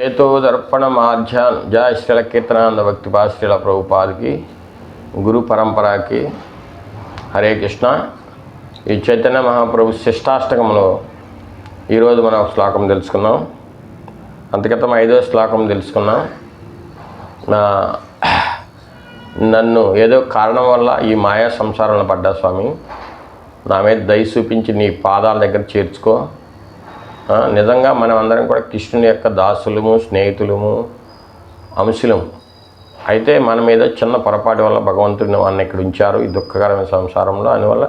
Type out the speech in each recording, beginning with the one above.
చేతో దర్పణ మాధ్యాన్ జయ శ్రీల కీర్తనానంద భక్తి పాశ్రీల ప్రభుపాదికి గురు పరంపరకి హరే కృష్ణ. ఈ చైతన్య మహాప్రభు శిష్టాష్టకంలో ఈరోజు మనం శ్లోకం తెలుసుకున్నాం అంతకితం ఐదో శ్లోకం తెలుసుకున్నాం. నా నన్ను ఏదో కారణం వల్ల ఈ మాయా సంసారంలో పడ్డా స్వామి. నా మీద దయ చూపించి నీ పాదాల దగ్గర చేర్చుకో. నిజంగా మనం అందరం కూడా కృష్ణుని యొక్క దాసులము స్నేహితులము అంశులము. అయితే మన మీద చిన్న పొరపాటు వల్ల భగవంతుడిని మన ఇక్కడ ఉంచారు. ఈ దుఃఖకరమైన సంసారంలో. అందువల్ల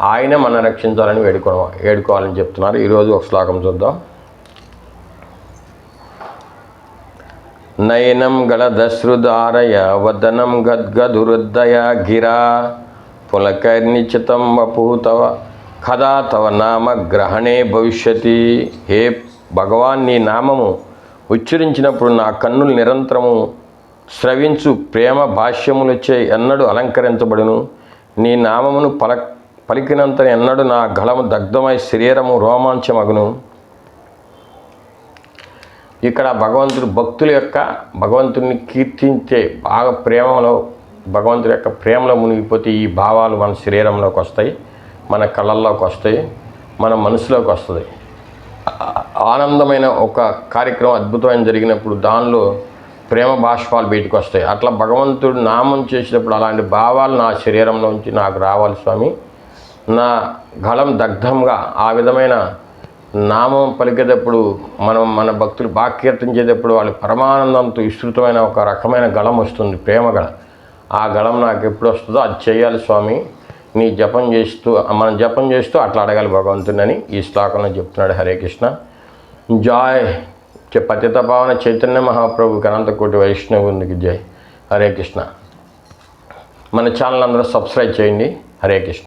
ఆయనే మనం రక్షించాలని వేడుకో వేడుకోవాలని చెప్తున్నారు. ఈరోజు ఒక శ్లోకం చూద్దాం. నయనం గళదశ్రుదారయ వదనం గద్గదురుద్దయ గిరా పులకర్నిచితం వపూతవ కదా తవ నామ గ్రహణే భవిష్యతి. హే భగవాన్ నీ నామము ఉచ్చరించినప్పుడు నా కన్నులు నిరంతరము స్రవించు ప్రేమ భాష్యములొచ్చే ఎన్నడూ అలంకరించబడును. నీ నామమును పల పలికినంత ఎన్నడూ నా గళము దగ్ధమై శరీరము రోమాంచమగును. ఇక్కడ భగవంతుడు భక్తుల యొక్క భగవంతుడిని కీర్తించే బాగా ప్రేమలో భగవంతుడి యొక్క ప్రేమలో మునిగిపోతే ఈ భావాలు మన శరీరంలోకి వస్తాయి. మన కళల్లోకి వస్తాయి మన మనసులోకి వస్తుంది. ఆనందమైన ఒక కార్యక్రమం అద్భుతమైన జరిగినప్పుడు దానిలో ప్రేమ బాష్పాలు బయటకు వస్తాయి. అట్లా భగవంతుడు నామం చేసినప్పుడు అలాంటి భావాలు నా శరీరంలోంచి నాకు రావాలి స్వామి. నా గళం దగ్ధంగా ఆ విధమైన నామం పలికేటప్పుడు మనం మన భక్తులు బాగా కీర్తించేటప్పుడు వాళ్ళు పరమానందంతో విస్తృతమైన ఒక రకమైన గళం వస్తుంది ప్రేమ గళం. ఆ గళం నాకు ఎప్పుడు వస్తుందో అది చేయాలి స్వామి. నీ జపం చేస్తూ మనం జపం చేస్తూ అట్లా అడగాలి భగవంతుని ఈ శ్లోకంలో చెప్తున్నాడు హరే కృష్ణ. జాయ్. పతిత పావన చైతన్య మహాప్రభు అనంతకోటి వైష్ణవునికి జై. హరే కృష్ణ. మన ఛానల్ అందరూ సబ్స్క్రైబ్ చేయండి. హరే కృష్ణ.